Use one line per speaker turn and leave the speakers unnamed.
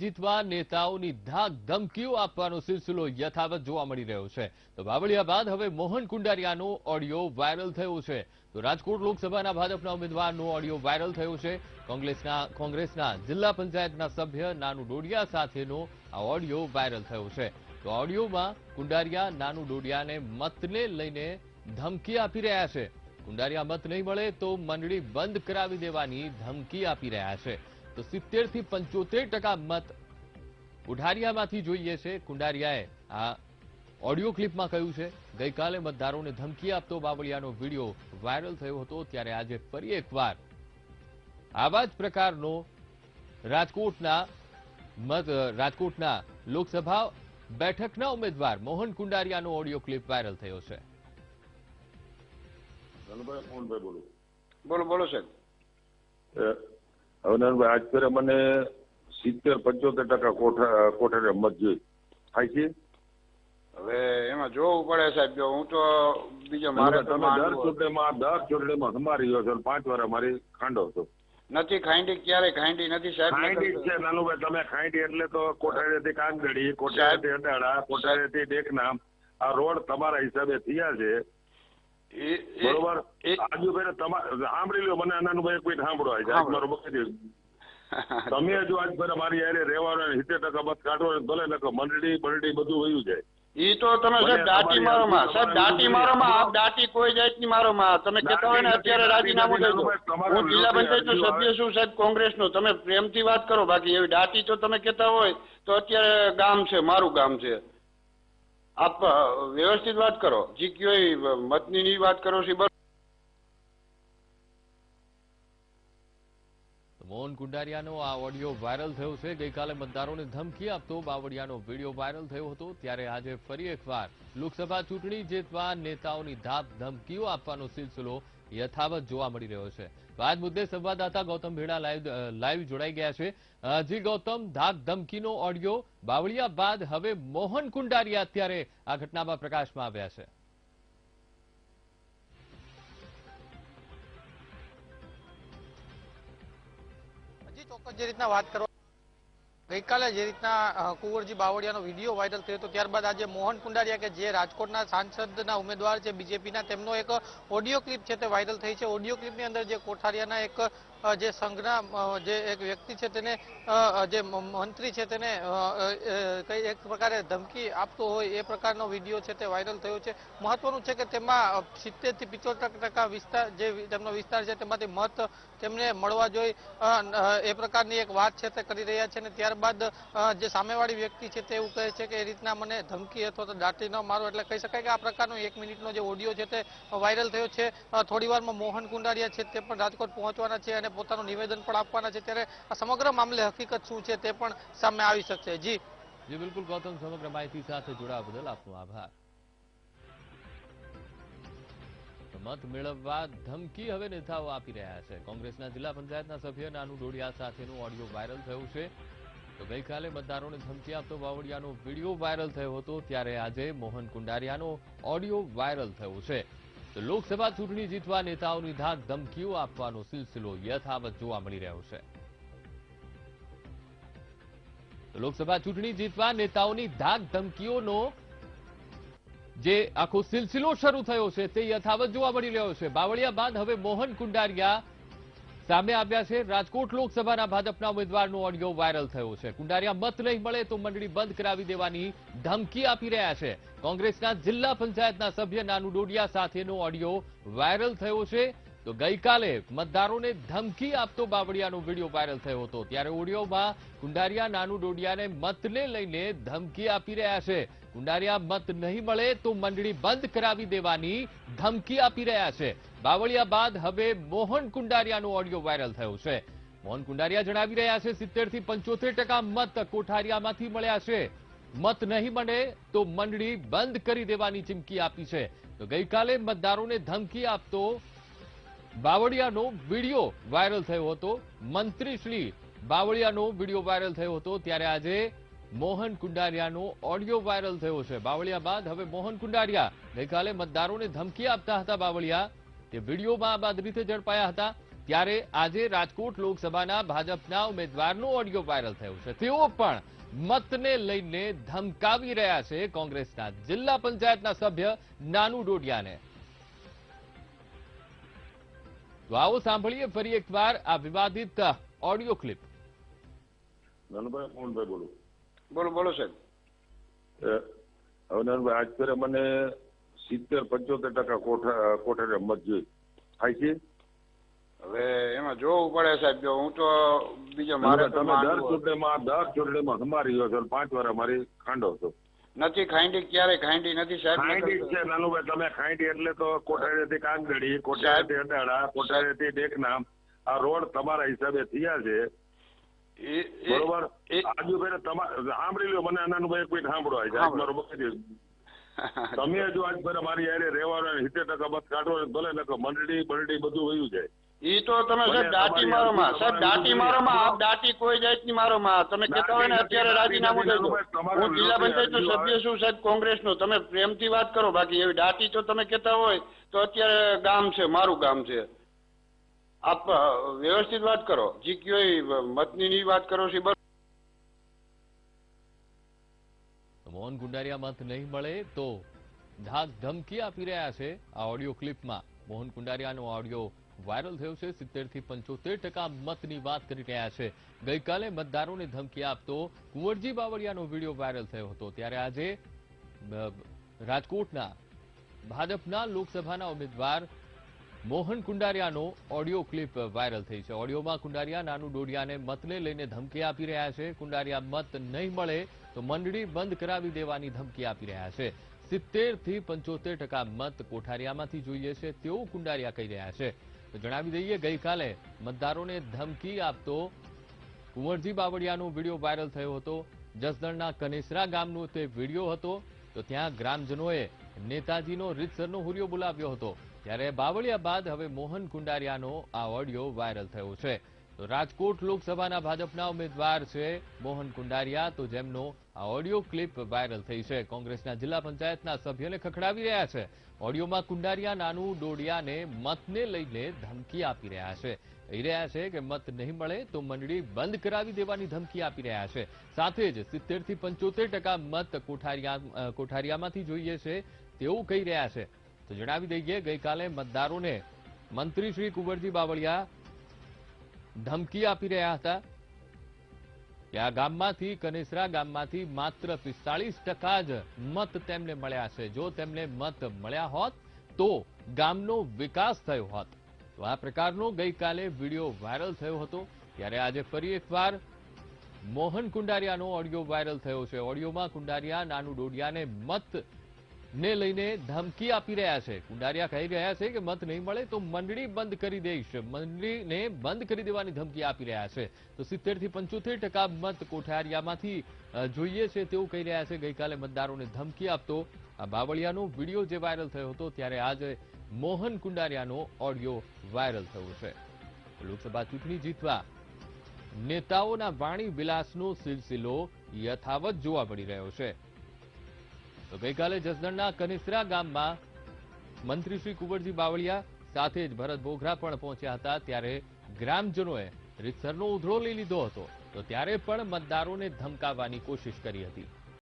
જીતવા નેતાઓની ધાક ધમકીઓ આપવાનો સિલસિલો યથાવત જોવા મળી રહ્યો છે. તો બાવળિયા બાદ હવે મોહન કુંડારિયાનો ઓડિયો વાયરલ થયો છે. તો રાજકોટ લોકસભાના ભાજપના ઉમેદવારનો ઓડિયો વાયરલ થયો છે. કોંગ્રેસના કોંગ્રેસના જિલ્લા પંચાયતના સભ્ય નાનુ ડોડિયા સાથેનો આ ઓડિયો વાયરલ થયો છે. તો ઓડિયોમાં કુંડારિયા, નાનુ ડોડિયાને મતને લઈને ધમકી આપી રહ્યા છે. કુંડારિયા મત નહીં મળે તો મંડળી બંધ કરાવી દેવાની ધમકી આપી રહ્યા છે. તો સિત્તેરથી પંચોતેર ટકા મત ઉઢારિયામાંથી જોઈએ છે કુંડારિયાએ. આ ઓડિયો ક્લિપમાં કહ્યું છે ગઈકાલે મતદારોને ધમકી આપતો બાવળિયાનો વીડિયો વાયરલ થયો હતો ત્યારે આજે ફરી એકવાર આવા જ પ્રકારનો રાજકોટના મત રાજકોટના લોકસભા બેઠકના ઉમેદવાર મોહન કુંડારિયાનો ઓડિયો ક્લિપ વાયરલ થયો છે.
બોલું.
બોલો બોલો સાહેબ.
હવે નાનભાઈ આજ ફેરે મને સિત્તેર પંચોતેર ટકા કોઠા મત જોઈ. થાય છે?
હવે એમાં જોવું પડે સાહેબ જો હું તો બીજો મારે
તમે દર ચૂંટણીમાં દર ચૂંટણીમાં સમારી ગયો છો પાંચ વાર મારી ખાંડો છો
નથી ખાંડી ક્યારે ખાંડી નથી સાહેબ
ખાંડી છે નાનુભાઈ તમે ખાંડી એટલે તો કોઠારેથી કાગદડી કોઠારેથી અડાડા કોઠારેથી ડેકનામ આ રોડ તમારા હિસાબે થયા છે. બરોબર?
એ-
આજુ તમારે સાંભળી લો મને નાનુભાઈ કોઈ સાંભળો આજે. મારો બકરી તમે જો આજ ફેરે મારી યારે રહેવાનો સિત્તેર ટકા બસ કાઢવાનો ભલે નકો મંડળી બંડળી બધું વયું જાય.
ઈ તો તમે સાહેબ દાટી મારો માં સાહેબ દાટી મારો માં આપ દાટી કોઈ જાતની મારો માં તમે કહેતા હોય ને અત્યારે રાજીનામું દઈ દો. હું જિલ્લા
વિરોધી
પંચાયતનો સભ્ય છું સાહેબ કોંગ્રેસનો. તમે પ્રેમથી વાત કરો બાકી એવી દાટી તો તમે કહેતા હોય તો અત્યારે ગામ છે મારું ગામ છે. આપ વ્યવસ્થિત વાત કરો. જી કયો મતની ની વાત કરો છો
મોહન કુંડારિયાનો આ ઓડિયો વાયરલ થયો છે. ગઈકાલે મતદારોને ધમકી આપતો બાવળિયાનો વીડિયો વાયરલ થયો હતો. ત્યારે આજે ફરી એકવાર લોકસભા ચૂંટણી જીતવા નેતાઓની ધાક ધમકીઓ આપવાનો સિલસિલો યથાવત જોવા મળી રહ્યો છે. આજ મુદ્દે સંવાદદાતા ગૌતમ ભેડા લાઈવ લાઈવ જોડાઈ ગયા છે. જી ગૌતમ, ધાક ધમકીનો ઓડિયો બાવળિયા બાદ હવે મોહન કુંડારિયા અત્યારે આ ઘટનામાં પ્રકાશમાં આવ્યા છે.
જે રીતના વાત કરવા ગઈકાલે જે રીતના કુંવરજી બાવળિયાનો વીડિયો વાયરલ થયો હતો ત્યારબાદ આજે મોહન કુંડારિયા કે જે રાજકોટના સાંસદના ઉમેદવાર છે, બીજેપીના, તેમનો એક ઓડિયો ક્લિપ છે તે વાયરલ થઈ છે. ઓડિયો ક્લિપની અંદર જે કોઠારિયાના એક જે સંઘના જે એક વ્યક્તિ છે તેને જે મંત્રી છે તેને કઈ એક પ્રકારે ધમકી આપતો હોય એ પ્રકારનો વીડિયો છે તે વાયરલ થયો છે. મહત્વનું છે કે તેમાં સિત્તેરથી પિચોતેર ટકા વિસ્તાર જે તેમનો વિસ્તાર છે તેમાંથી મત તેમને મળવા અ, એ પ્રકારની એક વાત છે તે કરી રહ્યા છે અને ત્યારબાદ જે સામેવાળી વ્યક્તિ છે તે એવું કહે છે કે એ રીતના મને ધમકી અથવા તો દાટી ન મારો એટલે કહી શકાય કે આ પ્રકારનો એક મિનિટનો જે ઓડિયો છે તે વાયરલ થયો છે. થોડી મોહન કુંડારિયા છે તે પણ રાજકોટ પહોંચવાના છે અને પોતાનું નિવેદન પણ આપવાના છે. ત્યારે આ સમગ્ર મામલે હકીકત શું છે તે પણ સામે આવી શકશે. જી.
જી, બિલકુલ ગૌતમ, સમગ્ર માહિતી સાથે જોડાવા બદલ આપનો આભાર. મત મેળવવા ધમકી હવે નેતાઓ આપી રહ્યા છે. કોંગ્રેસના જિલ્લા પંચાયતના સભ્ય નાનુ ડોડિયા સાથેનો ઓડિયો વાયરલ થયો છે. તો ગઈકાલે મતદારોને ધમકી આપતો વાવડિયાનો વીડિયો વાયરલ થયો હતો. ત્યારે આજે મોહન કુંડારિયાનો ઓડિયો વાયરલ થયો છે. લોકસભા ચૂંટણી જીતવા નેતાઓની ધાક ધમકીઓ આપવાનો સિલસિલો યથાવત જોવા મળી રહ્યો છે. લોકસભા ચૂંટણી જીતવા નેતાઓની ધાક ધમકીઓનો જે આખો સિલસિલો શરૂ થયો છે તે યથાવત જોવા મળી રહ્યો છે. બાવળિયા બાદ હવે મોહન કુંડારિયા સામે આવ્યા છે. રાજકોટ લોકસભાના ભાજપના ઉમેદવારનો ઓડિયો વાયરલ થયો છે. કુંડારિયા મત નહીં મળે તો મંડળી બંધ કરાવી દેવાની ધમકી આપી રહ્યા છે. કોંગ્રેસના જિલ્લા પંચાયતના સભ્ય નાનુ ડોડિયા સાથેનો ઓડિયો વાયરલ થયો છે. તો ગઈકાલે મતદારોને ધમકી આપતો બાવળિયાનો વીડિયો વાયરલ થયો હતો. ત્યારે ઓડિયોમાં કુંડારિયા નાનુ ડોડિયાને મતને લઈને ધમકી આપી રહ્યા છે. કુંડારિયા મત નહીં મળે તો મંડળી બંધ કરાવી દેવાની ધમકી આપી રહ્યા છે. બાવળિયા બાદ હવે મોહન કુંડારિયાનો ઓડિયો વાયરલ થયો છે. મોહન કુંડારિયા જણાવી રહ્યા છે સિત્તેરથી પંચોતેર ટકા મત કોઠારિયામાંથી મળ્યા છે. મત નહીં મળે તો મંડળી બંધ કરી દેવાની ચીમકી આપી છે. તો ગઈકાલે મતદારોને ધમકી આપતો બાવળિયાનો વીડિયો વાયરલ થયો હતો. મંત્રી શ્રી બાવળિયાનો વીડિયો વાયરલ થયો હતો. ત્યારે આજે મોહન કુંડારિયાનો ઓડિયો વાયરલ થયો છે. બાવળિયા બાદ હવે મોહન કુંડારિયા ગઈકાલે મતદારોને ધમકી આપતા હતા બાવળિયા. તે વિડીયોમાં આ બાદ રીતે ઝડપાયા હતા. ત્યારે આજે રાજકોટ લોકસભાના ભાજપના ઉમેદવારનો ઓડિયો વાયરલ થયો છે. તેઓ પણ મતને લઈને ધમકાવી રહ્યા છે કોંગ્રેસના જિલ્લા પંચાયતના સભ્ય નાનુ ડોડિયાને. તો આવો સાંભળીએ ફરી એકવાર આ વિવાદિત ઓડિયો ક્લિપ
નાનુભાઈ મોહનભાઈ બોલું.
બોલો બોલો સાહેબ.
હવે નાનુભાઈ આજ ફેરે મને સિત્તેર પંચોતેર ટકા કોઠા કોઠારે મત જોઈ. થાય છે?
હવે એમાં જોવું પડે સાહેબ જો હું તો બીજો મારે
તમે દર ચૂંટણીમાં દર ચૂંટણીમાં સમારી ગયો છો પાંચ વાર અમારી ખાંડો છો.
નથી ખાંડી ક્યારે ખાંડી નથી સાહેબ
ખાંડી છે નાનુભાઈ તમે ખાંડી એટલે તો કોઠારેથી કાંગડી કોઠારેથી અડાળા કોઠારેથી ડેકનામ આ રોડ તમારા હિસાબે થયા છે. બરોબર?
એ-
આજુ તમારે સાંભળી લો મને નાનુભાઈ કોઈ સાંભળો આજે મારો તમે જો આજ ફેરે મારી યારે રહેવાનો સિત્તેર ટકા મત કાઢો ને ભલે નકો મંડળી બંડળી બધું વયું જાય.
ઈ તો તમે સાહેબ દાટી મારો માં સાહેબ દાટી મારો માં આપ દાટી કોઈ જાતની મારો માં તમે કહેતા હોય ને અત્યારે રાજીનામું દઈ દો હું જિલ્લા પંચાયત
નો
સભ્ય છું સાહેબ કોંગ્રેસનો. તમે પ્રેમથી વાત કરો. બાકી એવી દાટી તો તમે કહેતા હોય તો અત્યારે ગામ છે મારું ગામ છે. આપ વ્યવસ્થિત વાત કરો. જી કયો મતની ની વાત કરો છો
મોહન ગુંડારિયા મત નહીં મળે તો ધાક ધમકી આપી રહ્યા છે આ ઓડિયો ક્લિપમાં મોહન કુંડારિયાનો ઓડિયો વાયરલ થયો છે સિત્તેરથી પંચોતેર ટકા મતની વાત કરી રહ્યા છે. ગઈકાલે મતદારોને ધમકી આપતો કુંવરજી બાવળિયાનો વીડિયો વાયરલ થયો હતો. ત્યારે આજે રાજકોટના, ભાજપના લોકસભાના ઉમેદવાર મોહન કુંડારિયાનો ઓડિયો ક્લિપ વાયરલ થઈ છે. ઓડિયોમાં કુંડારિયા નાનું ડોડિયાને મતને લઈને ધમકી આપી રહ્યા છે. કુંડારિયા મત નહીં મળે તો મંડળી બંધ કરાવી દેવાની ધમકી આપી રહ્યા છે. સિત્તેરથી પંચોતેર ટકા મત કોઠારિયામાંથી જોઈએ છે તેવું કુંડારિયા કહી રહ્યા છે. તો જણાવી દઈએ, ગઈકાલે મતદારોને ધમકી આપતો કુંવરજી બાવળિયાનો વીડિયો વાયરલ થયો હતો. જસદણના કનેસરા ગામનો તે વીડિયો હતો. તો ત્યાં ગ્રામજનોએ નેતાજીનો રીતસરનો હુરિયો બોલાવ્યો હતો. ત્યારે બાવળિયા બાદ હવે મોહન કુંડારિયાનો આ ઓડિયો વાયરલ થયો છે. તો રાજકોટ લોકસભાના ભાજપના ઉમેદવાર છે મોહન કુંડારિયા. તો જેમનો આ ઓડિયો ક્લિપ વાયરલ થઈ છે. કોંગ્રેસના જિલ્લા પંચાયતના સભ્યોને ખખડાવી રહ્યા છે. ઓડિયોમાં કુંડારિયા નાનું ડોડિયાને મતને લઈને ધમકી આપી રહ્યા છે. કહી રહ્યા છે કે મત નહીં મળે તો મંડળી બંધ કરાવી દેવાની ધમકી આપી રહ્યા છે. સાથે જ સિત્તેરથી પંચોતેર મત કોઠારિયા કોઠારિયામાંથી જોઈએ છે તેવું કહી રહ્યા છે. તો જણાવી દઈએ, ગઈકાલે મતદારોને મંત્રી શ્રી કુંવરજી બાવળિયા ધમકી આપી રહ્યા હતા કે આ ગામમાંથી, કનેસરા ગામમાંથી માત્ર પિસ્તાળીસ જ મત તેમને મળ્યા છે. જો તેમને મત મળ્યા હોત, તો ગામનો વિકાસ થયો હોત. તો આ પ્રકારનો ગઈકાલે વીડિયો વાયરલ થયો હતો. ત્યારે આજે ફરી એકવાર મોહન કુંડારિયાનો ઓડિયો વાયરલ થયો છે. ઓડિયોમાં કુંડારિયા નાનુ ડોડિયાને મત ને લઈને ધમકી આપી રહ્યા છે. કુંડારિયા કહી રહ્યા છે કે મત નહીં મળે તો મંડળી બંધ કરી દઈશ. મંડળીને બંધ કરી દેવાની ધમકી આપી રહ્યા છે. તો સિત્તેરથી પંચોતેર ટકા મત કોઠારિયામાંથી જોઈએ છે તેવું કહી રહ્યા છે. ગઈકાલે મતદારોને ધમકી આપતો આ બાવળિયાનો વીડિયો જે વાયરલ થયો હતો ત્યારે આજે મોહન કુંડારિયાનો ઓડિયો વાયરલ થયો છે. લોકસભા ચૂંટણી જીતવા નેતાઓના વાણી વિલાસનો સિલસિલો યથાવત જોવા મળી રહ્યો છે. તો ગઈકાલે જસદણના કનિસરા ગામમાં મંત્રી શ્રી કુંવરજી બાવળિયા સાથે જ ભરત બોઘરા પણ પહોંચ્યા હતા ત્યારે ગ્રામજનોએ રીતસરનો ઉધડો લઈ લીધો હતો. તો ત્યારે પણ મતદારોને ધમકાવવાની કોશિશ કરી હતી.